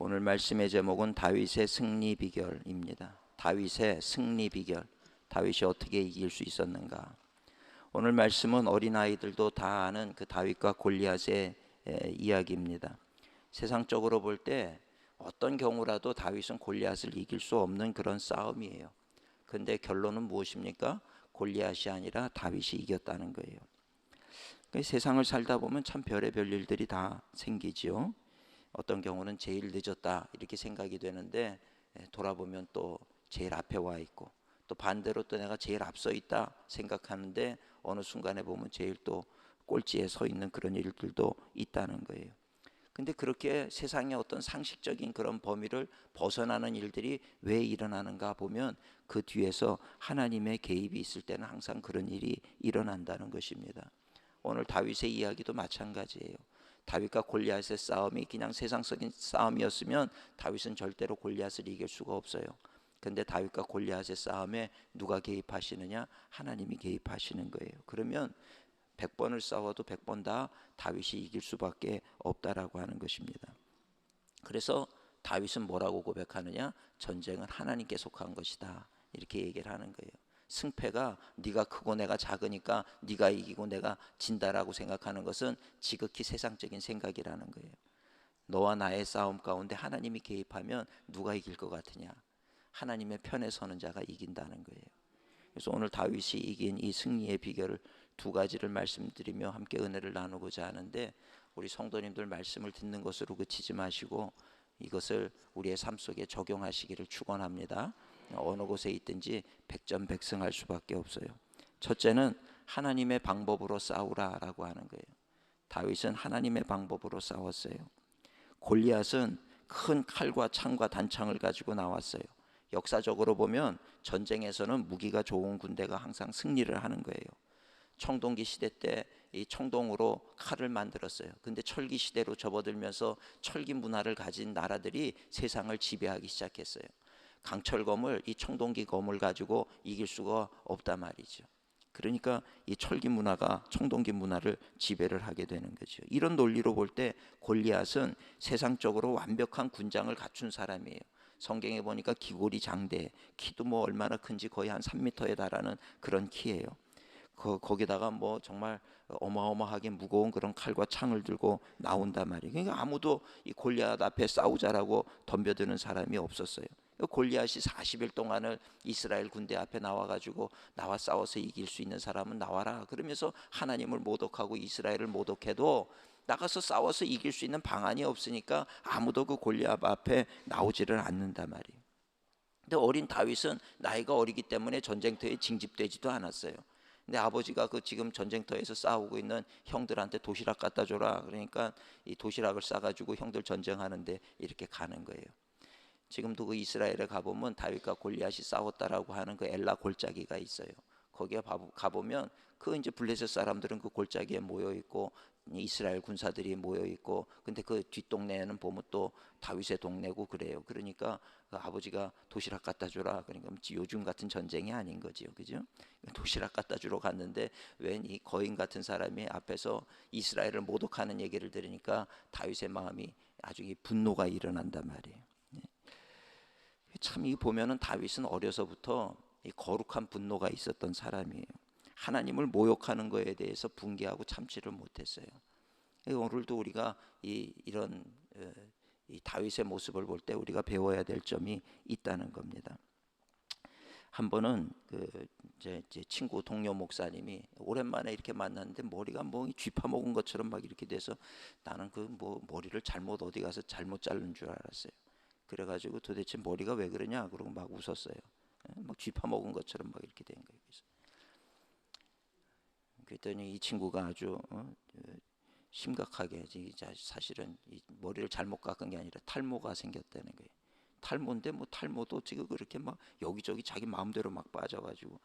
오늘 말씀의 제목은 다윗의 승리 비결입니다. 다윗의 승리 비결. 다윗이 어떻게 이길 수 있었는가? 오늘 말씀은 어린 아이들도 다 아는 그 다윗과 골리앗의 에, 이야기입니다. 세상적으로 볼 때 어떤 경우라도 다윗은 골리앗을 이길 수 없는 그런 싸움이에요. 근데 결론은 무엇입니까? 골리앗이 아니라 다윗이 이겼다는 거예요. 그 세상을 살다 보면 참 별의별 일들이 다 생기지요. 어떤 경우는 제일 늦었다 이렇게 생각이 되는데 예, 돌아보면 또 제일 앞에 와 있고 또 반대로 또 내가 제일 앞서 있다 생각하는데 어느 순간에 보면 제일 또 꼴찌에 서 있는 그런 일들도 있다는 거예요. 근데 그렇게 세상의 어떤 상식적인 그런 범위를 벗어나는 일들이 왜 일어나는가 보면 그 뒤에서 하나님의 개입이 있을 때는 항상 그런 일이 일어난다는 것입니다. 오늘 다윗의 이야기도 마찬가지예요. 다윗과 골리앗의 싸움이 그냥 세상적인 싸움이었으면 다윗은 절대로 골리앗을 이길 수가 없어요. 근데 다윗과 골리앗의 싸움에 누가 개입하시느냐? 하나님이 개입하시는 거예요. 그러면 100번을 싸워도 100번 다 다윗이 이길 수밖에 없다라고 하는 것입니다. 그래서 다윗은 뭐라고 고백하느냐? 전쟁은 하나님께 속한 것이다. 이렇게 얘기를 하는 거예요. 승패가 네가 크고 내가 작으니까 네가 이기고 내가 진다라고 생각하는 것은 지극히 세상적인 생각이라는 거예요. 너와 나의 싸움 가운데 하나님이 개입하면 누가 이길 것 같으냐? 하나님의 편에 서는 자가 이긴다는 거예요. 그래서 오늘 다윗이 이긴 이 승리의 비결을 두 가지를 말씀드리며 함께 은혜를 나누고자 하는데 우리 성도님들 말씀을 듣는 것으로 그치지 마시고 이것을 우리의 삶 속에 적용하시기를 축원합니다. 어느 곳에 있든지 백전백승할 수밖에 없어요. 첫째는 하나님의 방법으로 싸우라라고 하는 거예요. 다윗은 하나님의 방법으로 싸웠어요. 골리앗은 큰 칼과 창과 단창을 가지고 나왔어요. 역사적으로 보면 전쟁에서는 무기가 좋은 군대가 항상 승리를 하는 거예요. 청동기 시대 때 이 청동으로 칼을 만들었어요. 근데 철기 시대로 접어들면서 철기 문화를 가진 나라들이 세상을 지배하기 시작했어요. 강철 검을 이 청동기 검을 가지고 이길 수가 없단 말이죠. 그러니까 이 철기 문화가 청동기 문화를 지배를 하게 되는 거죠. 이런 논리로 볼 때 골리앗은 세상적으로 완벽한 군장을 갖춘 사람이에요. 성경에 보니까 기골이 장대, 키도 뭐 얼마나 큰지 거의 한 3미터에 달하는 그런 키예요. 그, 거기다가 뭐 정말 어마어마하게 무거운 그런 칼과 창을 들고 나온단 말이에요. 그러니까 아무도 이 골리앗 앞에 싸우자라고 덤벼드는 사람이 없었어요. 골리앗이 40일 동안을 이스라엘 군대 앞에 나와 가지고 나와 싸워서 이길 수 있는 사람은 나와라. 그러면서 하나님을 모독하고 이스라엘을 모독해도 나가서 싸워서 이길 수 있는 방안이 없으니까 아무도 그 골리앗 앞에 나오지를 않는단 말이에요. 근데 어린 다윗은 나이가 어리기 때문에 전쟁터에 징집되지도 않았어요. 근데 아버지가 그 지금 전쟁터에서 싸우고 있는 형들한테 도시락 갖다 줘라. 그러니까 이 도시락을 싸가지고 형들 전쟁하는데 이렇게 가는 거예요. 지금도 그 이스라엘에 가보면 다윗과 골리앗이 싸웠다라고 하는 그 엘라 골짜기가 있어요. 거기에 가보면 그 이제 블레셋 사람들은 그 골짜기에 모여 있고 이스라엘 군사들이 모여 있고 근데 그 뒷동네에는 보면 또 다윗의 동네고 그래요. 그러니까 그 아버지가 도시락 갖다 주라. 그러니까 요즘 같은 전쟁이 아닌 거지요. 그죠? 도시락 갖다 주러 갔는데 웬 이 거인 같은 사람이 앞에서 이스라엘을 모독하는 얘기를 들으니까 다윗의 마음이 아주 분노가 일어난단 말이에요. 예. 참이 보면은 다윗은 어려서부터 이 거룩한 분노가 있었던 사람이에요. 하나님을 모욕하는 것에 대해서 분개하고 참지를 못했어요. 오늘도 우리가 이, 이런 어, 이 다윗의 모습을 볼 때 우리가 배워야 될 점이 있다는 겁니다. 한 번은 그 제, 제 친구 동료 목사님이 오랜만에 이렇게 만났는데 머리가 뭐 쥐파 먹은 것처럼 막 이렇게 돼서 나는 그 뭐 머리를 잘못 어디 가서 잘못 자른 줄 알았어요. 그래가지고 도대체 머리가 왜 그러냐 그러고 막 웃었어요. 예, 막 쥐파 먹은 것처럼 막 이렇게 된 거예요. 그래서 그랬더니 이 친구가 아주 어, 심각하게 사실은 머리를 잘못 깎은 게 아니라 탈모가 생겼다는 거예요. 탈모인데 뭐 탈모도 지금 그렇게 막 여기저기 자기 마음대로 막 빠져가지고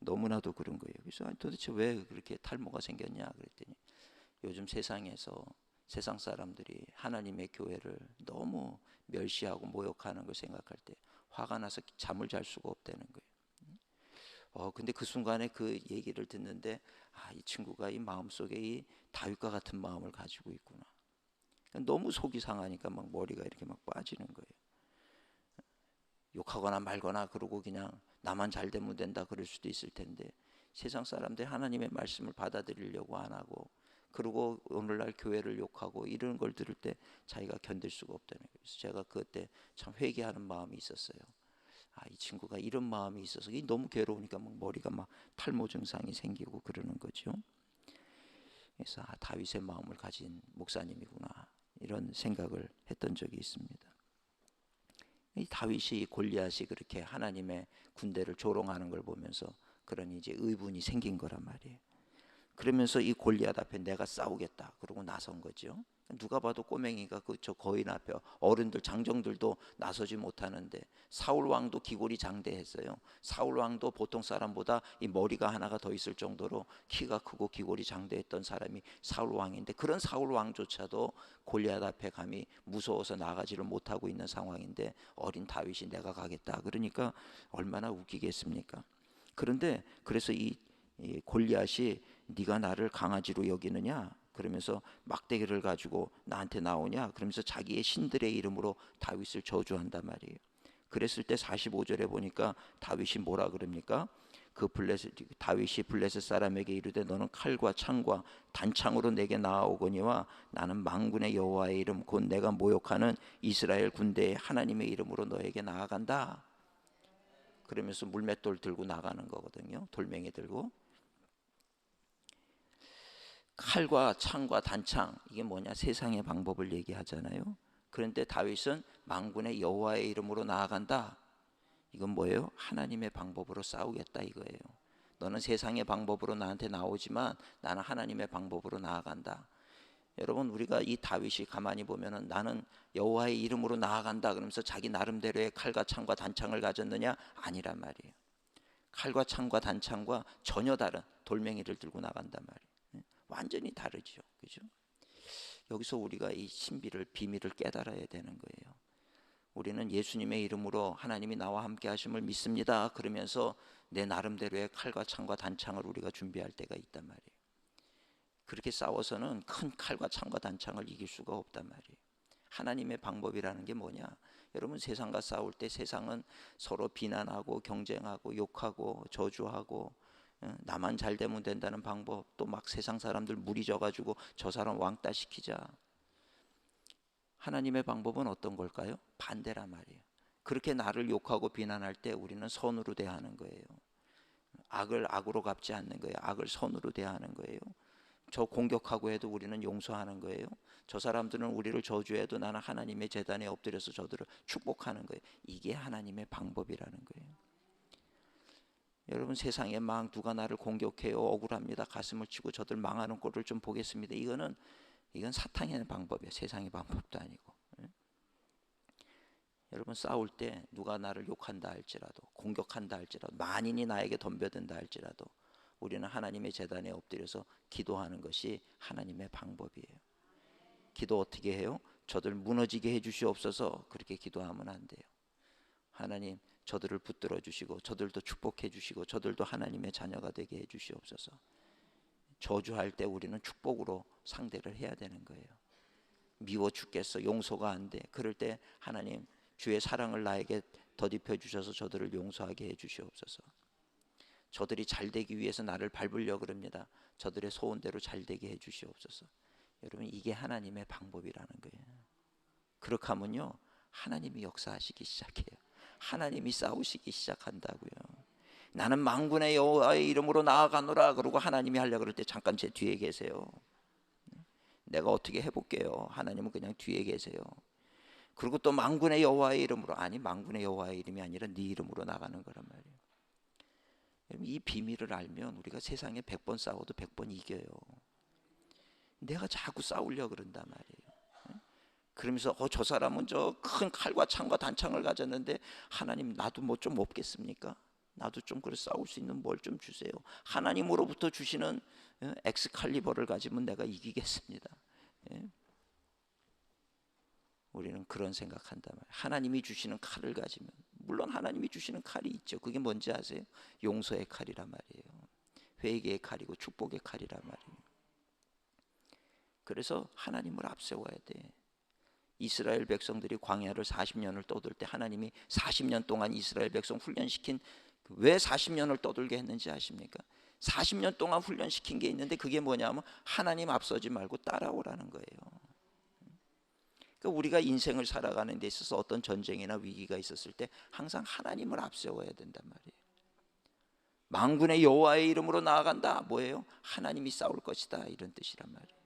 너무나도 그런 거예요. 그래서 도대체 왜 그렇게 탈모가 생겼냐 그랬더니 요즘 세상에서 세상 사람들이 하나님의 교회를 너무 멸시하고 모욕하는 걸 생각할 때 화가 나서 잠을 잘 수가 없다는 거예요. 어 근데 그 순간에 그 얘기를 듣는데 아 이 친구가 이 마음 속에 이 다윗과 같은 마음을 가지고 있구나. 너무 속이 상하니까 막 머리가 이렇게 막 빠지는 거예요. 욕하거나 말거나 그러고 그냥 나만 잘 되면 된다 그럴 수도 있을 텐데 세상 사람들 하나님의 말씀을 받아들이려고 안 하고 그리고 오늘날 교회를 욕하고 이런 걸 들을 때 자기가 견딜 수가 없다는 거예요. 그래서 제가 그때 참 회개하는 마음이 있었어요. 아, 이 친구가 이런 마음이 있어서 이 너무 괴로우니까 막 머리가 막 탈모 증상이 생기고 그러는 거죠. 그래서 아, 다윗의 마음을 가진 목사님이구나 이런 생각을 했던 적이 있습니다. 이 다윗이 골리앗이 그렇게 하나님의 군대를 조롱하는 걸 보면서 그런 이제 의분이 생긴 거란 말이에요. 그러면서 이 골리앗 앞에 내가 싸우겠다 그러고 나선 거죠. 누가 봐도 꼬맹이가 그 저 거인 앞에 어른들 장정들도 나서지 못하는데 사울 왕도 기골이 장대했어요. 사울 왕도 보통 사람보다 이 머리가 하나가 더 있을 정도로 키가 크고 기골이 장대했던 사람이 사울 왕인데 그런 사울 왕조차도 골리앗 앞에 감히 무서워서 나가지를 못하고 있는 상황인데 어린 다윗이 내가 가겠다 그러니까 얼마나 웃기겠습니까? 그런데 그래서 이, 이 골리앗이 네가 나를 강아지로 여기느냐 그러면서 막대기를 가지고 나한테 나오냐 그러면서 자기의 신들의 이름으로 다윗을 저주한단 말이에요. 그랬을 때 45절에 보니까 다윗이 뭐라 그럽니까? 그 블레셋 다윗이 블레셋 사람에게 이르되 너는 칼과 창과 단창으로 내게 나아오거니와 나는 망군의 여호와의 이름 곧 내가 모욕하는 이스라엘 군대의 하나님의 이름으로 너에게 나아간다. 그러면서 물맷돌 들고 나가는 거거든요. 돌멩이 들고 칼과 창과 단창 이게 뭐냐 세상의 방법을 얘기하잖아요. 그런데 다윗은 망군의 여호와의 이름으로 나아간다. 이건 뭐예요? 하나님의 방법으로 싸우겠다 이거예요. 너는 세상의 방법으로 나한테 나오지만 나는 하나님의 방법으로 나아간다. 여러분 우리가 이 다윗이 가만히 보면은 나는 여호와의 이름으로 나아간다 그러면서 자기 나름대로의 칼과 창과 단창을 가졌느냐 아니란 말이에요. 칼과 창과 단창과 전혀 다른 돌멩이를 들고 나간단 말이에요. 완전히 다르죠. 그죠? 여기서 우리가 이 신비를 비밀을 깨달아야 되는 거예요. 우리는 예수님의 이름으로 하나님이 나와 함께 하심을 믿습니다. 그러면서 내 나름대로의 칼과 창과 단창을 우리가 준비할 때가 있단 말이에요. 그렇게 싸워서는 큰 칼과 창과 단창을 이길 수가 없단 말이에요. 하나님의 방법이라는 게 뭐냐? 여러분 세상과 싸울 때 세상은 서로 비난하고 경쟁하고 욕하고 저주하고 어, 나만 잘 되면 된다는 방법 또 막 세상 사람들 무리 져 가지고 저 사람 왕따 시키자. 하나님의 방법은 어떤 걸까요? 반대란 말이에요. 그렇게 나를 욕하고 비난할 때 우리는 선으로 대하는 거예요. 악을 악으로 갚지 않는 거예요. 악을 선으로 대하는 거예요. 저 공격하고 해도 우리는 용서하는 거예요. 저 사람들은 우리를 저주해도 나는 하나님의 재단에 엎드려서 저들을 축복하는 거예요. 이게 하나님의 방법이라는 거예요 여러분 세상에 막 누가 나를 공격해요? 억울합니다. 가슴을 치고 저들 망하는 꼴을 좀 보겠습니다. 이거는 이건 사탄의 방법이에요. 세상의 방법도 아니고. 예? 여러분 싸울 때 누가 나를 욕한다 할지라도 공격한다 할지라도 만인이 나에게 덤벼든다 할지라도 우리는 하나님의 재단에 엎드려서 기도하는 것이 하나님의 방법이에요. 기도 어떻게 해요? 저들 무너지게 해주시옵소서. 그렇게 기도하면 안 돼요. 하나님 저들을 붙들어 주시고 저들도 축복해 주시고 저들도 하나님의 자녀가 되게 해 주시옵소서. 저주할 때 우리는 축복으로 상대를 해야 되는 거예요. 미워 죽겠어. 용서가 안 돼. 그럴 때 하나님 주의 사랑을 나에게 덧입혀 주셔서 저들을 용서하게 해 주시옵소서. 저들이 잘 되기 위해서 나를 밟으려 그럽니다. 저들의 소원대로 잘 되게 해 주시옵소서. 여러분 이게 하나님의 방법이라는 거예요. 그렇게 하면요. 하나님이 역사하시기 시작해요. 하나님이 싸우시기 시작한다고요. 나는 망군의 여호와의 이름으로 나아가노라 그러고 하나님이 하려 그럴 때 잠깐 제 뒤에 계세요. 내가 어떻게 해볼게요. 하나님은 그냥 뒤에 계세요. 그리고 또 망군의 여호와의 이름으로 아니 망군의 여호와의 이름이 아니라 네 이름으로 나가는 거란 말이에요. 이 비밀을 알면 우리가 세상에 100번 싸워도 100번 이겨요. 내가 자꾸 싸우려 그런단 말이에요. 그러면서 어, 저 사람은 저 큰 칼과 창과 단창을 가졌는데 하나님 나도 뭐 좀 없겠습니까? 나도 좀 그래 싸울 수 있는 뭘 좀 주세요. 하나님으로부터 주시는 어, 엑스칼리버를 가지면 내가 이기겠습니다. 예? 우리는 그런 생각한단 말이에요. 하나님이 주시는 칼을 가지면 물론 하나님이 주시는 칼이 있죠. 그게 뭔지 아세요? 용서의 칼이란 말이에요. 회개의 칼이고 축복의 칼이란 말이에요. 그래서 하나님을 앞세워야 돼. 이스라엘 백성들이 광야를 40년을 떠돌 때 하나님이 40년 동안 이스라엘 백성 훈련시킨 왜 40년을 떠돌게 했는지 아십니까? 40년 동안 훈련시킨 게 있는데 그게 뭐냐면 하나님 앞서지 말고 따라오라는 거예요. 그러니까 우리가 인생을 살아가는 데 있어서 어떤 전쟁이나 위기가 있었을 때 항상 하나님을 앞세워야 된단 말이에요. 망군의 여호와의 이름으로 나아간다. 뭐예요? 하나님이 싸울 것이다. 이런 뜻이란 말이에요.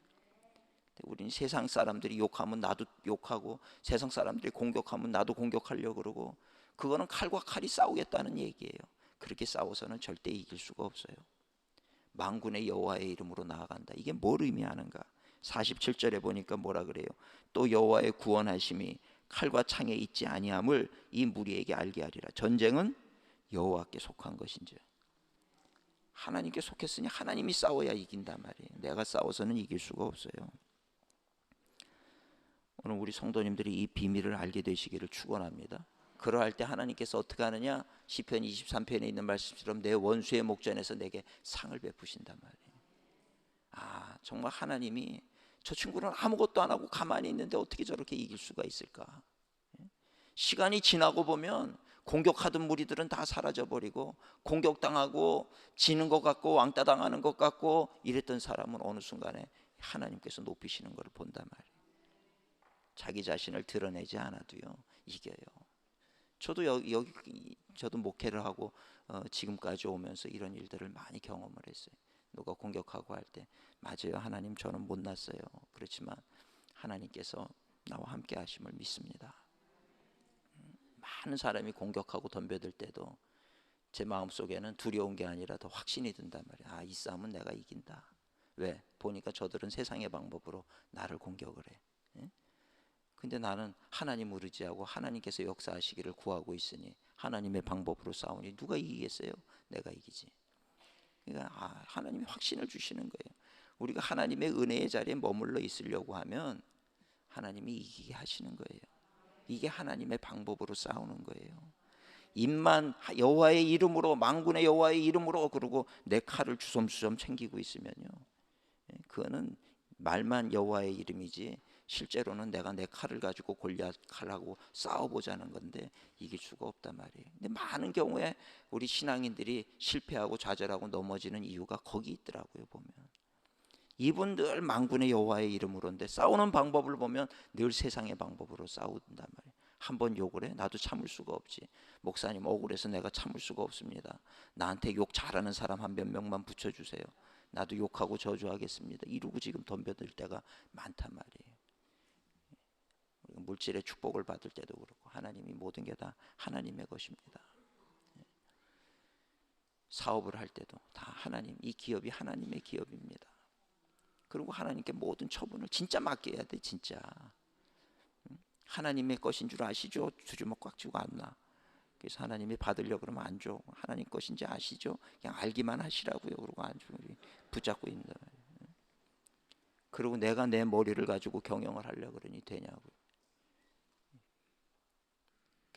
우리는 세상 사람들이 욕하면 나도 욕하고 세상 사람들이 공격하면 나도 공격하려고 그러고 그거는 칼과 칼이 싸우겠다는 얘기예요. 그렇게 싸워서는 절대 이길 수가 없어요. 망군의 여호와의 이름으로 나아간다. 이게 뭘 의미하는가? 47절에 보니까 뭐라 그래요? 또 여호와의 구원하심이 칼과 창에 있지 아니함을 이 무리에게 알게 하리라. 전쟁은 여호와께 속한 것인지. 하나님께 속했으니 하나님이 싸워야 이긴단 말이에요. 내가 싸워서는 이길 수가 없어요. 오늘 우리 성도님들이 이 비밀을 알게 되시기를 축원합니다. 그러할 때 하나님께서 어떻게 하느냐? 시편 23편에 있는 말씀처럼 내 원수의 목전에서 내게 상을 베푸신단 말이에요. 아, 정말 하나님이 저 친구는 아무것도 안 하고 가만히 있는데 어떻게 저렇게 이길 수가 있을까? 시간이 지나고 보면 공격하던 무리들은 다 사라져 버리고 공격당하고 지는 것 같고 왕따 당하는 것 같고 이랬던 사람은 어느 순간에 하나님께서 높이시는 것을 본단 말이에요. 자기 자신을 드러내지 않아도요 이겨요. 저도 여기, 여기 저도 목회를 하고 어, 지금까지 오면서 이런 일들을 많이 경험을 했어요. 누가 공격하고 할 때 맞아요 하나님 저는 못났어요. 그렇지만 하나님께서 나와 함께 하심을 믿습니다. 음, 많은 사람이 공격하고 덤벼들 때도 제 마음 속에는 두려운 게 아니라 더 확신이 든단 말이야. 아, 이 싸움은 내가 이긴다. 왜? 보니까 저들은 세상의 방법으로 나를 공격을 해. 근데 나는 하나님을 의지하고 하나님께서 역사하시기를 구하고 있으니 하나님의 방법으로 싸우니 누가 이기겠어요? 내가 이기지. 그러니까 아, 하나님이 확신을 주시는 거예요. 우리가 하나님의 은혜의 자리에 머물러 있으려고 하면 하나님이 이기게 하시는 거예요. 이게 하나님의 방법으로 싸우는 거예요. 입만 여호와의 이름으로 망군의 여호와의 이름으로 그러고 내 칼을 주섬주섬 챙기고 있으면요. 예, 그거는 말만 여호와의 이름이지 실제로는 내가 내 칼을 가지고 골리앗 칼하고 싸워보자는 건데 이길 수가 없단 말이에요. 근데 많은 경우에 우리 신앙인들이 실패하고 좌절하고 넘어지는 이유가 거기 있더라고요 보면. 이분들 망군의 여호와의 이름으로인데 싸우는 방법을 보면 늘 세상의 방법으로 싸운단 말이에요. 한 번 욕을 해 나도 참을 수가 없지. 목사님 억울해서 내가 참을 수가 없습니다. 나한테 욕 잘하는 사람 한 몇 명만 붙여주세요. 나도 욕하고 저주하겠습니다. 이러고 지금 덤벼들 때가 많단 말이에요. 물질의 축복을 받을 때도 그렇고 하나님이 모든 게 다 하나님의 것입니다. 예. 사업을 할 때도 다 하나님 이 기업이 하나님의 기업입니다. 그리고 하나님께 모든 처분을 진짜 맡겨야 돼 진짜. 하나님의 것인 줄 아시죠? 두 주먹 꽉 쥐고 안 나. 그래서 하나님이 받으려 그러면 안 줘. 하나님 것인지 아시죠? 그냥 알기만 하시라고요. 그러고 안 주고 붙잡고 있는. 그리고 내가 내 머리를 가지고 경영을 하려 그러니 되냐고요.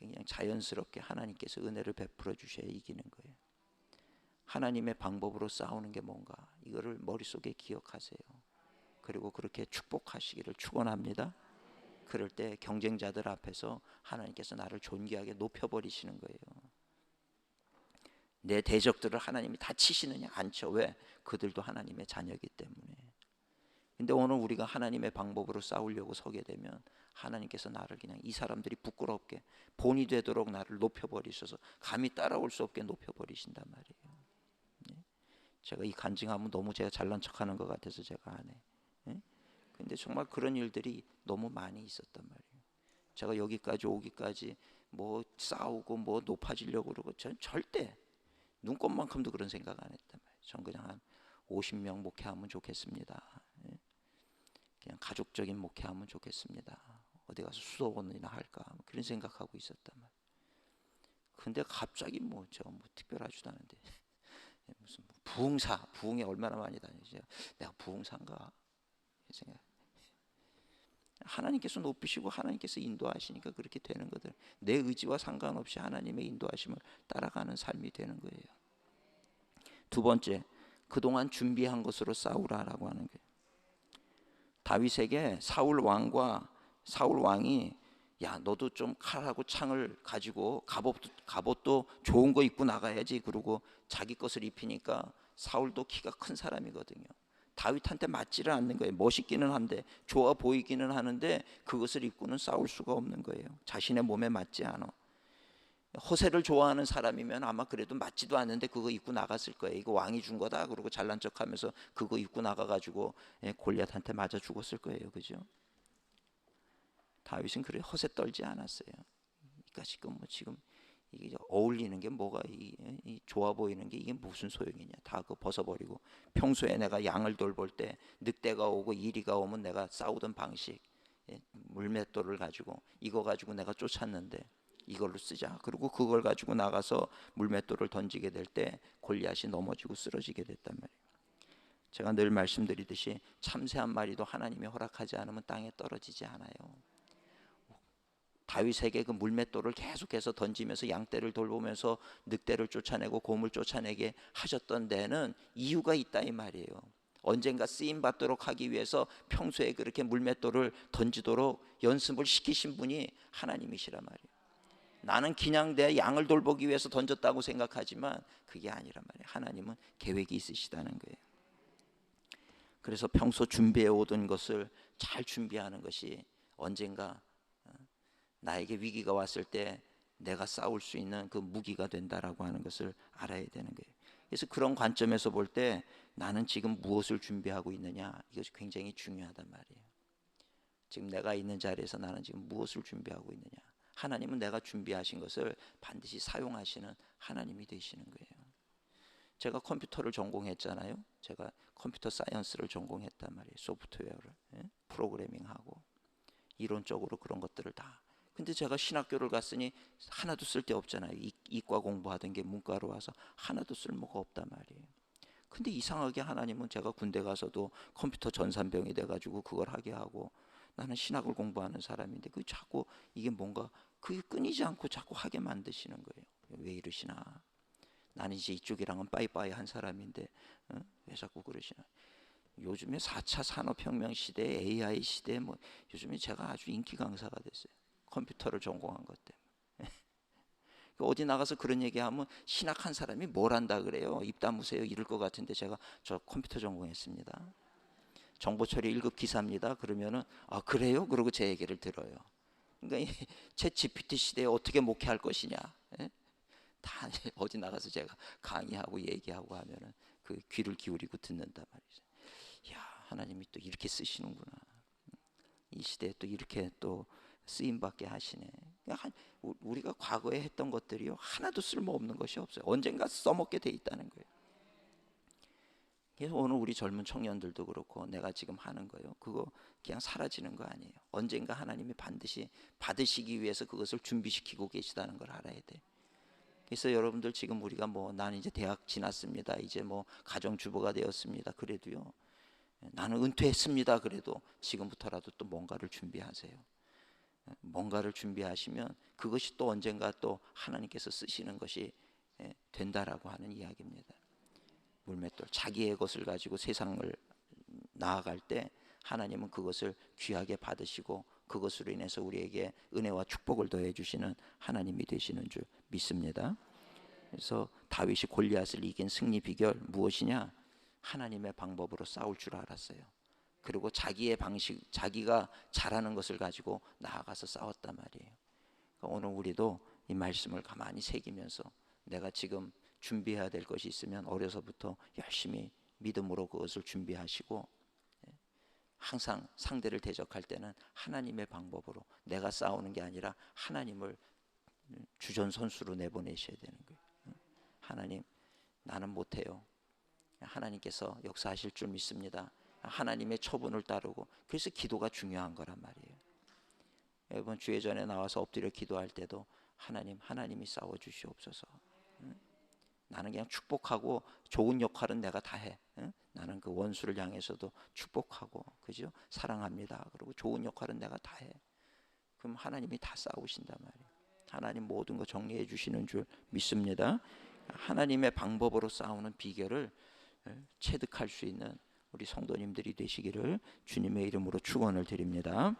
그냥 자연스럽게 하나님께서 은혜를 베풀어 주셔야 이기는 거예요. 하나님의 방법으로 싸우는 게 뭔가 이거를 머릿속에 기억하세요. 그리고 그렇게 축복하시기를 축원합니다. 그럴 때 경쟁자들 앞에서 하나님께서 나를 존귀하게 높여 버리시는 거예요. 내 대적들을 하나님이 다 치시느냐 않죠. 왜? 그들도 하나님의 자녀이기 때문에. 근데 오늘 우리가 하나님의 방법으로 싸우려고 서게 되면 하나님께서 나를 그냥 이 사람들이 부끄럽게 본이 되도록 나를 높여버리셔서 감히 따라올 수 없게 높여버리신단 말이에요. 네? 제가 이 간증하면 너무 제가 잘난 척하는 것 같아서 제가 안 해. 네? 근데 정말 그런 일들이 너무 많이 있었단 말이에요. 제가 여기까지 오기까지 뭐 싸우고 뭐 높아지려고 그러고 전 절대 눈꽃만큼도 그런 생각 안 했단 말이에요. 전 그냥 한 50명 목회하면 좋겠습니다. 그냥 가족적인 목회하면 좋겠습니다. 어디 가서 수도원이나 할까 뭐 그런 생각하고 있었단 말. 근데 갑자기 뭐 저 뭐 특별하지도 않은데 무슨 뭐 부흥사 부흥에 얼마나 많이 다니지 내가 부흥사인가 생각. 하나님께서 높이시고 하나님께서 인도하시니까 그렇게 되는 거들. 내 의지와 상관없이 하나님의 인도하심을 따라가는 삶이 되는 거예요. 두 번째, 그동안 준비한 것으로 싸우라라고 하는 거예요. 다윗에게 사울 왕과 사울 왕이 야 너도 좀 칼하고 창을 가지고 갑옷도 갑옷도 좋은 거 입고 나가야지 그러고 자기 것을 입히니까 사울도 키가 큰 사람이거든요. 다윗한테 맞지를 않는 거예요. 멋있기는 한데 좋아 보이기는 하는데 그것을 입고는 싸울 수가 없는 거예요. 자신의 몸에 맞지 않아. 허세를 좋아하는 사람이면 아마 그래도 맞지도 않는데 그거 입고 나갔을 거예요. 이거 왕이 준 거다. 그러고 잘난 척하면서 그거 입고 나가가지고 예, 골리앗한테 맞아 죽었을 거예요. 그죠? 다윗은 그래 허세 떨지 않았어요. 그러니까 지금 뭐 지금 이게 어울리는 게 뭐가 이, 이 좋아 보이는 게 이게 무슨 소용이냐? 다 그 벗어버리고 평소에 내가 양을 돌볼 때 늑대가 오고 이리가 오면 내가 싸우던 방식 예, 물맷돌을 가지고 이거 가지고 내가 쫓았는데 이걸로 쓰자. 그리고 그걸 가지고 나가서 물맷돌을 던지게 될 때 골리앗이 넘어지고 쓰러지게 됐단 말이에요. 제가 늘 말씀드리듯이 참새 한 마리도 하나님이 허락하지 않으면 땅에 떨어지지 않아요. 다윗에게 그 물맷돌을 계속해서 던지면서 양떼를 돌보면서 늑대를 쫓아내고 곰을 쫓아내게 하셨던 데는 이유가 있다 이 말이에요. 언젠가 쓰임 받도록 하기 위해서 평소에 그렇게 물맷돌을 던지도록 연습을 시키신 분이 하나님이시란 말이에요. 나는 그냥 내 양을 돌보기 위해서 던졌다고 생각하지만 그게 아니란 말이에요. 하나님은 계획이 있으시다는 거예요. 그래서 평소 준비해 오던 것을 잘 준비하는 것이 언젠가 어, 나에게 위기가 왔을 때 내가 싸울 수 있는 그 무기가 된다라고 하는 것을 알아야 되는 거예요. 그래서 그런 관점에서 볼 때 나는 지금 무엇을 준비하고 있느냐 이것이 굉장히 중요하단 말이에요. 지금 내가 있는 자리에서 나는 지금 무엇을 준비하고 있느냐. 하나님은 내가 준비하신 것을 반드시 사용하시는 하나님이 되시는 거예요. 제가 컴퓨터를 전공했잖아요. 제가 컴퓨터 사이언스를 전공했단 말이에요. 소프트웨어를 예? 프로그래밍하고 이론적으로 그런 것들을 다. 근데 제가 신학교를 갔으니 하나도 쓸데 없잖아요. 이, 이과 공부하던 게 문과로 와서 하나도 쓸모가 없단 말이에요. 근데 이상하게 하나님은 제가 군대 가서도 컴퓨터 전산병이 돼가지고 그걸 하게 하고 나는 신학을 공부하는 사람인데 그 자꾸 이게 뭔가 그게 끊이지 않고 자꾸 하게 만드시는 거예요. 왜 이러시나? 나는 이제 이쪽이랑은 빠이빠이 한 사람인데 어? 왜 자꾸 그러시나? 요즘에 4차 산업혁명 시대, AI 시대 뭐 요즘에 제가 아주 인기 강사가 됐어요. 컴퓨터를 전공한 것 때문에. 어디 나가서 그런 얘기하면 신학한 사람이 뭘 한다 그래요? 입 다무세요 이럴 것 같은데 제가 저 컴퓨터 전공했습니다. 정보 처리 1급 기사입니다. 그러면은 아 그래요? 그러고 제 얘기를 들어요. 그러니까 챗 GPT 시대에 어떻게 목회할 것이냐. 예? 다 어디 나가서 제가 강의하고 얘기하고 하면은 그 귀를 기울이고 듣는단 말이죠. 야 하나님이 또 이렇게 쓰시는구나. 이 시대에 또 이렇게 또 쓰임 받게 하시네. 그러니까 우리가 과거에 했던 것들이요 하나도 쓸모 없는 것이 없어요. 언젠가 써먹게 돼 있다는 거예요. 그래서 오늘 우리 젊은 청년들도 그렇고 내가 지금 하는 거요. 그거 그냥 사라지는 거 아니에요. 언젠가 하나님이 반드시 받으시기 위해서 그것을 준비시키고 계시다는 걸 알아야 돼. 그래서 여러분들 지금 우리가 뭐 나는 이제 대학 지났습니다. 이제 뭐 가정 주부가 되었습니다. 그래도요. 나는 은퇴했습니다. 그래도 지금부터라도 또 뭔가를 준비하세요. 뭔가를 준비하시면 그것이 또 언젠가 또 하나님께서 쓰시는 것이 예, 된다라고 하는 이야기입니다. 물맷돌 자기의 것을 가지고 세상을 나아갈 때 하나님은 그것을 귀하게 받으시고 그것으로 인해서 우리에게 은혜와 축복을 더해 주시는 하나님이 되시는 줄 믿습니다. 그래서 다윗이 골리앗을 이긴 승리 비결 무엇이냐? 하나님의 방법으로 싸울 줄 알았어요. 그리고 자기의 방식, 자기가 잘하는 것을 가지고 나아가서 싸웠단 말이에요. 그러니까 오늘 우리도 이 말씀을 가만히 새기면서 내가 지금 준비해야 될 것이 있으면 어려서부터 열심히 믿음으로 그것을 준비하시고 예, 항상 상대를 대적할 때는 하나님의 방법으로 내가 싸우는 게 아니라 하나님을 주전 선수로 내보내셔야 되는 거예요. 예, 하나님 나는 못해요. 하나님께서 역사하실 줄 믿습니다. 하나님의 처분을 따르고 그래서 기도가 중요한 거란 말이에요. 여러분 주회 전에 나와서 엎드려 기도할 때도 하나님 하나님이 싸워 주시옵소서. 나는 그냥 축복하고 좋은 역할은 내가 다 해. 나는 그 원수를 향해서도 축복하고 그죠? 사랑합니다. 그리고 좋은 역할은 내가 다 해. 그럼 하나님이 다 싸우신단 말이에요. 하나님 모든 거 정리해 주시는 줄 믿습니다. 하나님의 방법으로 싸우는 비결을 체득할 수 있는 우리 성도님들이 되시기를 주님의 이름으로 축원을 드립니다.